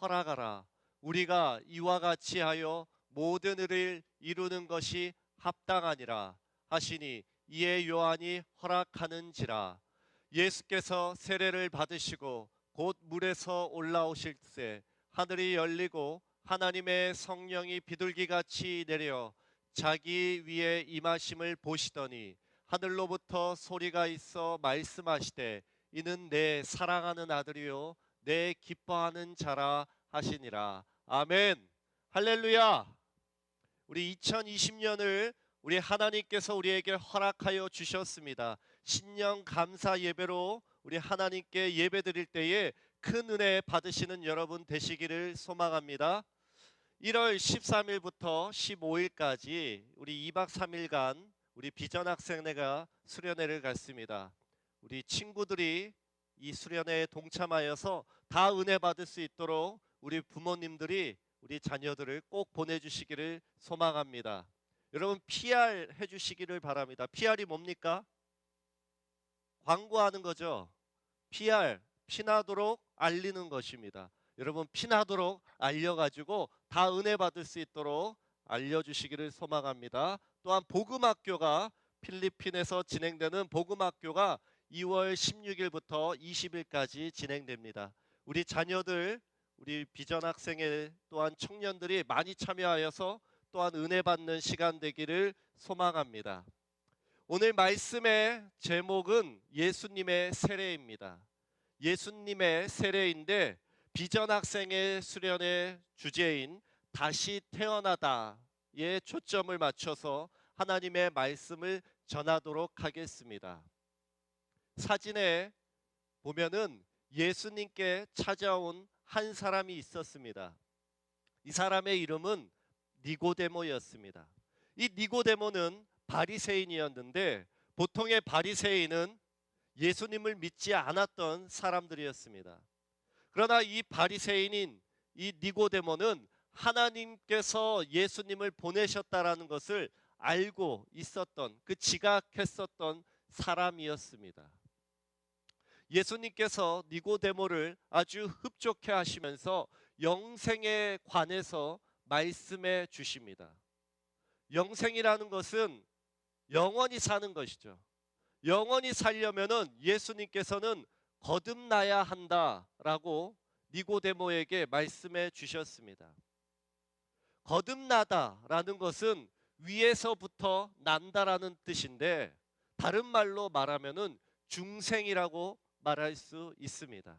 허락하라. 우리가 이와 같이 하여 모든 일을 이루는 것이 합당하니라 하시니 이에 요한이 허락하는지라 예수께서 세례를 받으시고 곧 물에서 올라오실 때 하늘이 열리고 하나님의 성령이 비둘기같이 내려 자기 위에 임하심을 보시더니 하늘로부터 소리가 있어 말씀하시되 이는 내 사랑하는 아들이요 내 기뻐하는 자라 하시니라. 아멘. 할렐루야. 우리 2020년을 우리 하나님께서 우리에게 허락하여 주셨습니다. 신년 감사 예배로 우리 하나님께 예배 드릴 때에 큰 은혜 받으시는 여러분 되시기를 소망합니다. 1월 13일부터 15일까지 우리 2박 3일간 우리 비전 학생회가 수련회를 갔습니다. 우리 친구들이 이 수련회에 동참하여서 다 은혜 받을 수 있도록 우리 부모님들이 우리 자녀들을 꼭 보내주시기를 소망합니다. 여러분 PR 해주시기를 바랍니다. PR이 뭡니까? 광고하는 거죠. PR 피나도록 알리는 것입니다. 여러분 피나도록 알려가지고 다 은혜 받을 수 있도록 알려주시기를 소망합니다. 또한 복음학교가 필리핀에서 진행되는 복음학교가 2월 16일부터 20일까지 진행됩니다. 우리 자녀들, 우리 비전 학생회 또한 청년들이 많이 참여하여서 또한 은혜 받는 시간 되기를 소망합니다. 오늘 말씀의 제목은 예수님의 세례입니다. 예수님의 세례인데 비전 학생의 수련의 주제인 다시 태어나다에 초점을 맞춰서 하나님의 말씀을 전하도록 하겠습니다. 사진에 보면은 예수님께 찾아온 한 사람이 있었습니다. 이 사람의 이름은 니고데모였습니다. 이 니고데모는 바리새인이었는데 보통의 바리새인은 예수님을 믿지 않았던 사람들이었습니다. 그러나 이 바리새인인 이 니고데모는 하나님께서 예수님을 보내셨다라는 것을 알고 있었던 그 지각했었던 사람이었습니다. 예수님께서 니고데모를 아주 흡족해 하시면서 영생에 관해서 말씀해 주십니다. 영생이라는 것은 영원히 사는 것이죠. 영원히 살려면은 예수님께서는 거듭나야 한다라고 니고데모에게 말씀해 주셨습니다. 거듭나다라는 것은 위에서부터 난다라는 뜻인데 다른 말로 말하면은 중생이라고 말할 수 있습니다.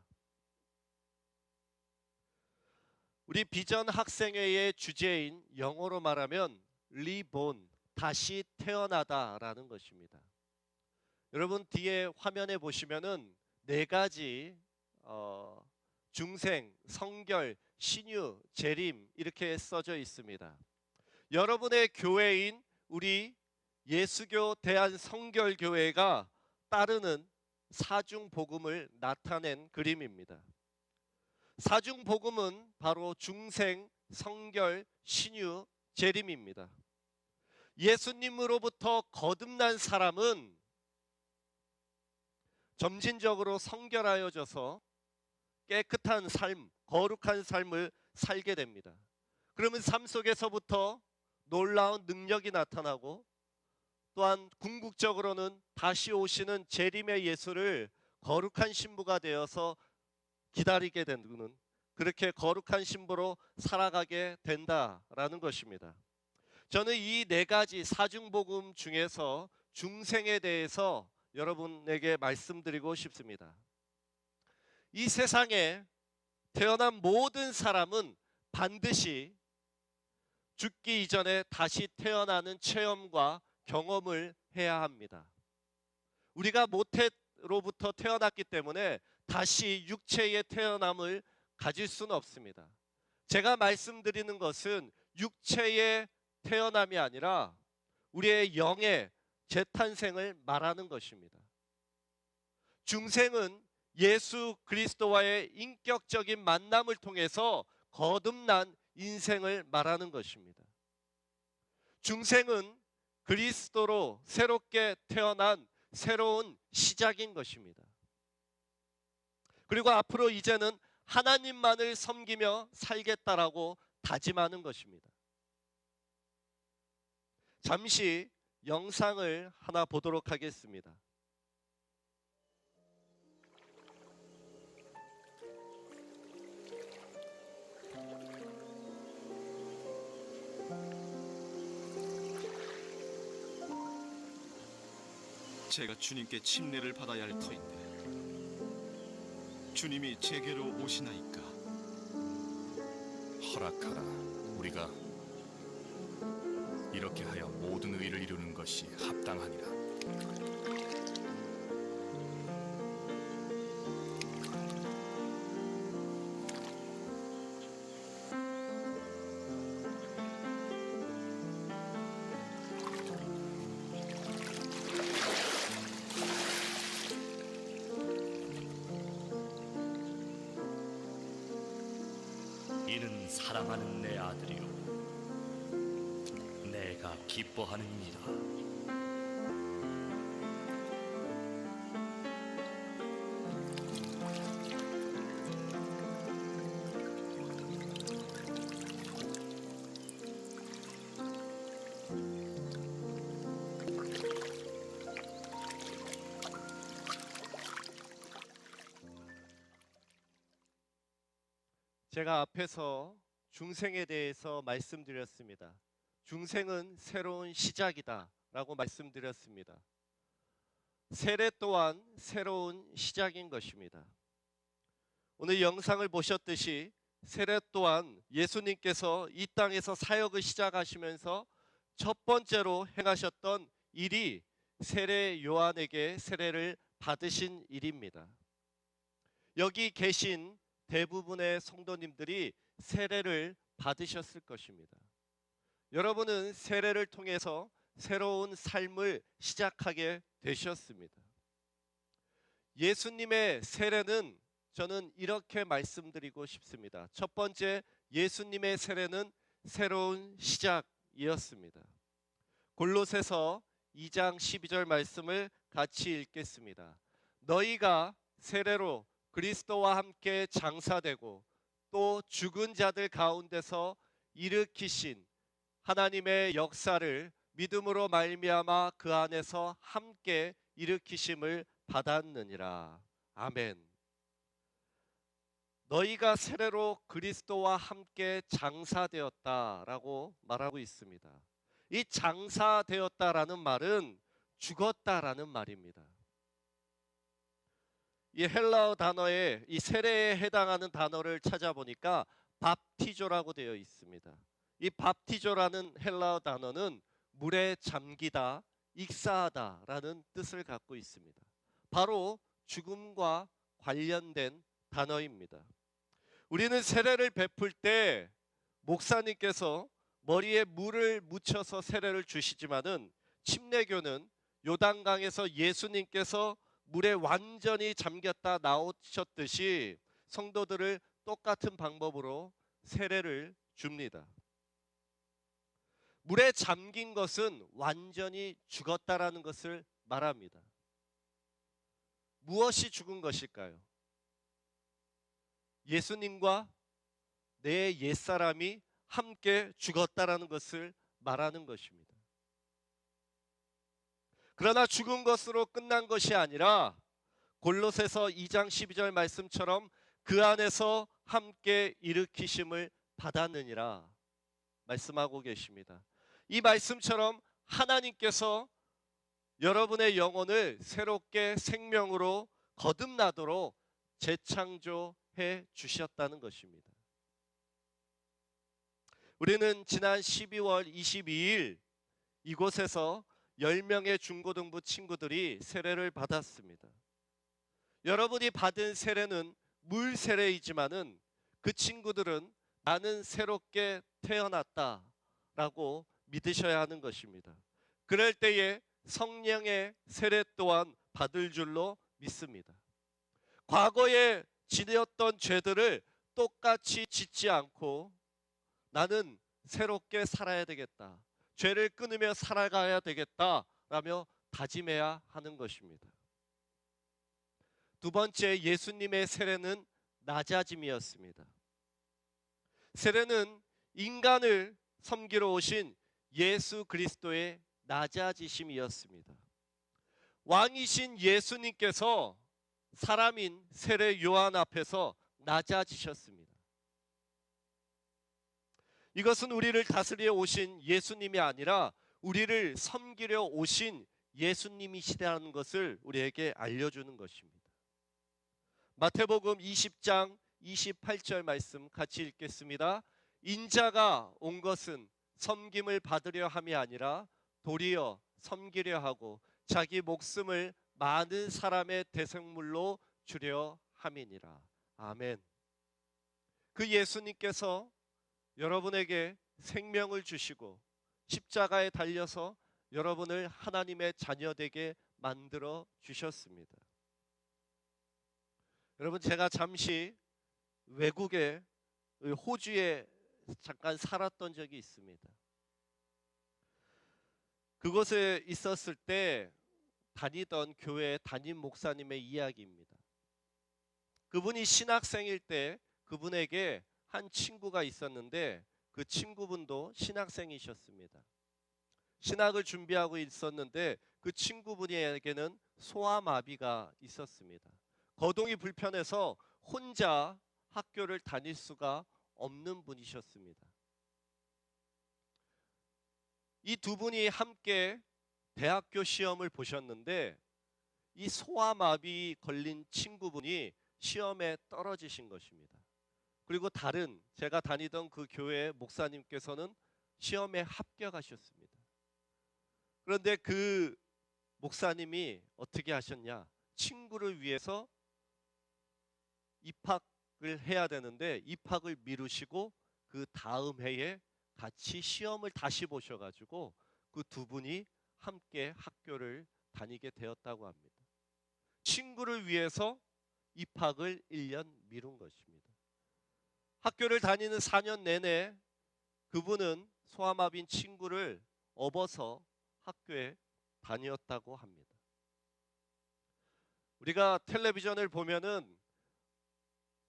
우리 비전 학생회의 주제인 영어로 말하면 리본 다시 태어나다라는 것입니다. 여러분 뒤에 화면에 보시면은 네 가지 어, 중생, 성결, 신유, 재림 이렇게 써져 있습니다. 여러분의 교회인 우리 예수교 대한 성결교회가 따르는 사중 복음을 나타낸 그림입니다. 사중 복음은 바로 중생, 성결, 신유, 재림입니다. 예수님으로부터 거듭난 사람은 점진적으로 성결하여져서 깨끗한 삶, 거룩한 삶을 살게 됩니다. 그러면 삶 속에서부터 놀라운 능력이 나타나고 또한 궁극적으로는 다시 오시는 재림의 예수를 거룩한 신부가 되어서 기다리게 되는 그렇게 거룩한 신부로 살아가게 된다라는 것입니다. 저는 이 네 가지 사중복음 중에서 중생에 대해서 여러분에게 말씀드리고 싶습니다. 이 세상에 태어난 모든 사람은 반드시 죽기 이전에 다시 태어나는 체험과 경험을 해야 합니다. 우리가 모태로부터 태어났기 때문에 다시 육체의 태어남을 가질 수는 없습니다. 제가 말씀드리는 것은 육체의 태어남이 아니라 우리의 영의 재탄생을 말하는 것입니다. 중생은 예수 그리스도와의 인격적인 만남을 통해서 거듭난 인생을 말하는 것입니다. 중생은 그리스도로 새롭게 태어난 새로운 시작인 것입니다. 그리고 앞으로 이제는 하나님만을 섬기며 살겠다라고 다짐하는 것입니다. 잠시 영상을 하나 보도록 하겠습니다. 제가 주님께 침례를 받아야 할 터인데 주님이 제게로 오시나이까? 허락하라. 우리가 이렇게 하여 모든 의를 이루는 것이 합당하니라 이는 사랑하는 내 아들이요. 내가 기뻐하느니라 제가 앞에서 중생에 대해서 말씀드렸습니다. 중생은 새로운 시작이다라고 말씀드렸습니다. 세례 또한 새로운 시작인 것입니다. 오늘 영상을 보셨듯이 세례 또한 예수님께서 이 땅에서 사역을 시작하시면서 첫 번째로 행하셨던 일이 세례 요한에게 세례를 받으신 일입니다. 여기 계신 대부분의 성도님들이 세례를 받으셨을 것입니다. 여러분은 세례를 통해서 새로운 삶을 시작하게 되셨습니다. 예수님의 세례는 저는 이렇게 말씀드리고 싶습니다. 첫 번째, 예수님의 세례는 새로운 시작이었습니다. 골로새서 2장 12절 말씀을 같이 읽겠습니다. 너희가 세례로 그리스도와 함께 장사되고 또 죽은 자들 가운데서 일으키신 하나님의 역사를 믿음으로 말미암아 그 안에서 함께 일으키심을 받았느니라. 아멘. 너희가 세례로 그리스도와 함께 장사되었다라고 말하고 있습니다. 이 장사되었다라는 말은 죽었다라는 말입니다. 이 헬라어 단어에 이 세례에 해당하는 단어를 찾아보니까 밥티조라고 되어 있습니다. 이 밥티조라는 헬라어 단어는 물에 잠기다, 익사하다라는 뜻을 갖고 있습니다. 바로 죽음과 관련된 단어입니다. 우리는 세례를 베풀 때 목사님께서 머리에 물을 묻혀서 세례를 주시지만은 침례교는 요단강에서 예수님께서 물에 완전히 잠겼다 나오셨듯이 성도들을 똑같은 방법으로 세례를 줍니다. 물에 잠긴 것은 완전히 죽었다라는 것을 말합니다. 무엇이 죽은 것일까요? 예수님과 내 옛사람이 함께 죽었다라는 것을 말하는 것입니다. 그러나 죽은 것으로 끝난 것이 아니라 골로새서 2장 12절 말씀처럼 그 안에서 함께 일으키심을 받았느니라 말씀하고 계십니다. 이 말씀처럼 하나님께서 여러분의 영혼을 새롭게 생명으로 거듭나도록 재창조해 주셨다는 것입니다. 우리는 지난 12월 22일 이곳에서 10명의 중고등부 친구들이 세례를 받았습니다. 여러분이 받은 세례는 물 세례이지만은 그 친구들은 나는 새롭게 태어났다라고 믿으셔야 하는 것입니다. 그럴 때에 성령의 세례 또한 받을 줄로 믿습니다. 과거에 지었던 죄들을 똑같이 짓지 않고 나는 새롭게 살아야 되겠다. 죄를 끊으며 살아가야 되겠다라며 다짐해야 하는 것입니다. 두 번째 예수님의 세례는 낮아짐이었습니다. 세례는 인간을 섬기러 오신 예수 그리스도의 낮아지심이었습니다. 왕이신 예수님께서 사람인 세례 요한 앞에서 낮아지셨습니다. 이것은 우리를 다스리러 오신 예수님이 아니라 우리를 섬기려 오신 예수님이시라는 것을 우리에게 알려주는 것입니다. 마태복음 20장 28절 말씀 같이 읽겠습니다. 인자가 온 것은 섬김을 받으려 함이 아니라 도리어 섬기려 하고 자기 목숨을 많은 사람의 대생물로 주려 함이니라. 아멘. 그 예수님께서 여러분에게 생명을 주시고 십자가에 달려서 여러분을 하나님의 자녀되게 만들어 주셨습니다. 여러분 제가 잠시 외국에 호주에 잠깐 살았던 적이 있습니다. 그곳에 있었을 때 다니던 교회 담임 목사님의 이야기입니다. 그분이 신학생일 때 그분에게 한 친구가 있었는데 그 친구분도 신학생이셨습니다. 신학을 준비하고 있었는데 그 친구분에게는 소아마비가 있었습니다. 거동이 불편해서 혼자 학교를 다닐 수가 없는 분이셨습니다. 이 두 분이 함께 대학교 시험을 보셨는데 이 소아마비 걸린 친구분이 시험에 떨어지신 것입니다. 그리고 다른 제가 다니던 그 교회 목사님께서는 시험에 합격하셨습니다. 그런데 그 목사님이 어떻게 하셨냐? 친구를 위해서 입학을 해야 되는데 입학을 미루시고 그 다음 해에 같이 시험을 다시 보셔가지고 그 두 분이 함께 학교를 다니게 되었다고 합니다. 친구를 위해서 입학을 1년 미룬 것입니다. 학교를 다니는 4년 내내 그분은 소아마비인 친구를 업어서 학교에 다녔다고 합니다. 우리가 텔레비전을 보면은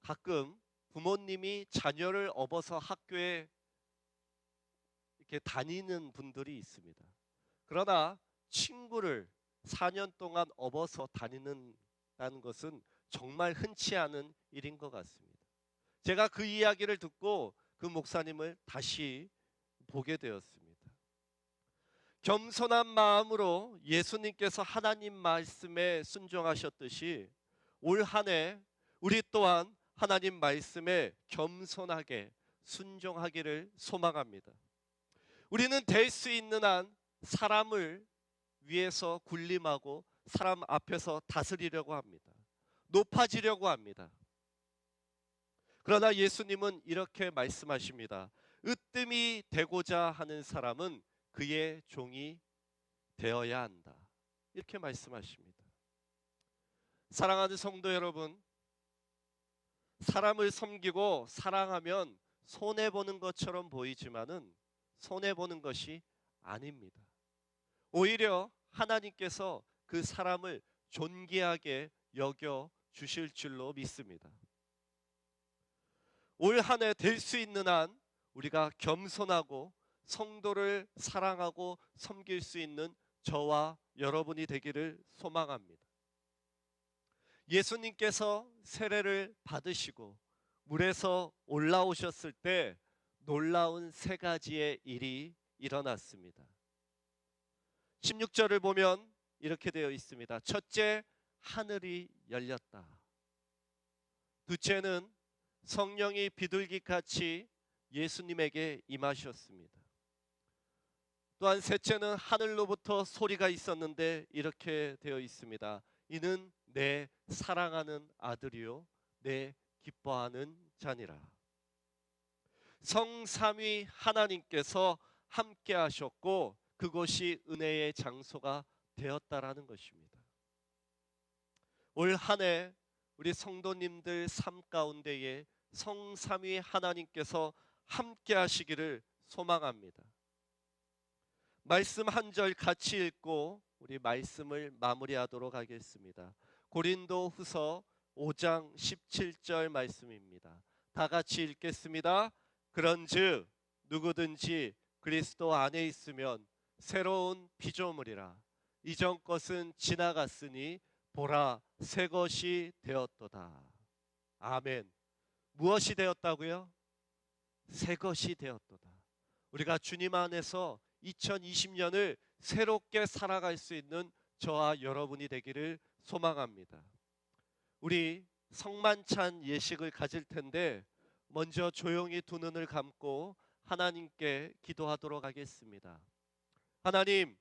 가끔 부모님이 자녀를 업어서 학교에 이렇게 다니는 분들이 있습니다. 그러나 친구를 4년 동안 업어서 다니는다는 것은 정말 흔치 않은 일인 것 같습니다. 제가 그 이야기를 듣고 그 목사님을 다시 보게 되었습니다. 겸손한 마음으로 예수님께서 하나님 말씀에 순종하셨듯이 올 한 해 우리 또한 하나님 말씀에 겸손하게 순종하기를 소망합니다. 우리는 될 수 있는 한 사람을 위해서 군림하고 사람 앞에서 다스리려고 합니다. 높아지려고 합니다. 그러나 예수님은 이렇게 말씀하십니다. 으뜸이 되고자 하는 사람은 그의 종이 되어야 한다. 이렇게 말씀하십니다. 사랑하는 성도 여러분, 사람을 섬기고 사랑하면 손해 보는 것처럼 보이지만은 손해 보는 것이 아닙니다. 오히려 하나님께서 그 사람을 존귀하게 여겨 주실 줄로 믿습니다. 올 한 해 될 수 있는 한 우리가 겸손하고 성도를 사랑하고 섬길 수 있는 저와 여러분이 되기를 소망합니다. 예수님께서 세례를 받으시고 물에서 올라오셨을 때 놀라운 세 가지의 일이 일어났습니다. 16절을 보면 이렇게 되어 있습니다. 첫째, 하늘이 열렸다. 둘째는 성령이 비둘기 같이 예수님에게 임하셨습니다. 또한 셋째는 하늘로부터 소리가 있었는데 이렇게 되어 있습니다. 이는 내 사랑하는 아들이요 내 기뻐하는 자니라. 성삼위 하나님께서 함께 하셨고 그것이 은혜의 장소가 되었다라는 것입니다. 올 한해 우리 성도님들 삶 가운데에 성삼위 하나님께서 함께 하시기를 소망합니다. 말씀 한 절 같이 읽고 우리 말씀을 마무리하도록 하겠습니다. 고린도 후서 5장 17절 말씀입니다. 다 같이 읽겠습니다. 그런즉 누구든지 그리스도 안에 있으면 새로운 피조물이라 이전 것은 지나갔으니 보라 새 것이 되었도다. 아멘. 무엇이 되었다고요? 새 것이 되었도다. 우리가 주님 안에서 2020년을 새롭게 살아갈 수 있는 저와 여러분이 되기를 소망합니다. 우리 성만찬 예식을 가질 텐데 먼저 조용히 두 눈을 감고 하나님께 기도하도록 하겠습니다. 하나님,